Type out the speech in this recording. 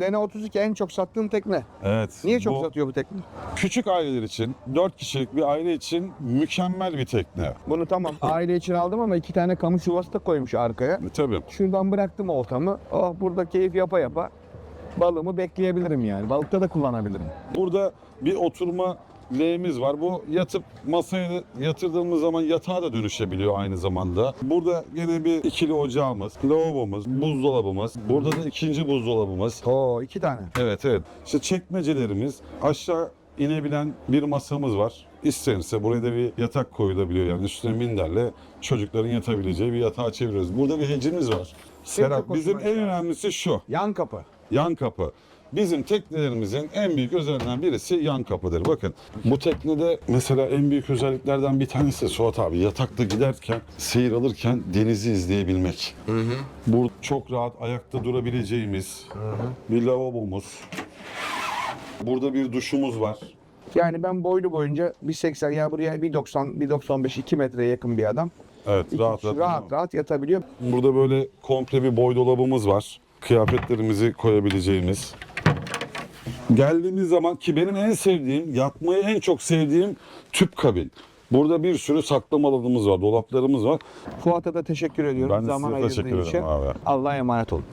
Lena 32 en çok sattığın tekne. Evet. Niye çok bu satıyor bu tekne? Küçük aileler için, 4 kişilik bir aile için mükemmel bir tekne. Bunu tamam aile için aldım ama iki tane kamış yuvası da koymuş arkaya. E, Tabii. Şuradan bıraktım oltamı. Oh burada keyif yapa yapa balığımı bekleyebilirim yani. Balıkta da kullanabilirim. Burada bir oturma L'miz var. Bu yatıp masaya yatırdığımız zaman yatağa da dönüşebiliyor aynı zamanda. Burada yine bir ikili ocağımız, lavabomuz, buzdolabımız. Burada da ikinci buzdolabımız. Oo iki tane. Evet evet. İşte çekmecelerimiz, aşağı inebilen bir masamız var. İstenirse buraya da bir yatak koyulabiliyor yani üstüne minderle çocukların yatabileceği bir yatağa çeviriyoruz. Burada bir hecimiz var. Serap bizim en önemlisi şu. Yan kapı. Yan kapı. Bizim teknelerimizin en büyük özelliklerinden birisi yan kapıdır. Bakın bu teknede mesela en büyük özelliklerden bir tanesi Suat abi yatakta giderken, seyir alırken denizi izleyebilmek. Bu çok rahat ayakta durabileceğimiz bir lavabomuz. Burada bir duşumuz var. Yani ben boylu boyunca 1.80 ya buraya 1.90, 1.95, 2 metreye yakın bir adam. Evet İki rahat rahat. rahat, rahat yatabiliyor. Burada böyle komple bir boy dolabımız var. Kıyafetlerimizi koyabileceğimiz. Geldiğimiz zaman ki benim en sevdiğim, yatmayı en çok sevdiğim tüp kabin. Burada bir sürü saklama alanımız var, dolaplarımız var. Fuat'a da teşekkür ediyorum Ben de zaman size ayırdığı teşekkür için. ederim abi. Allah'a emanet olun.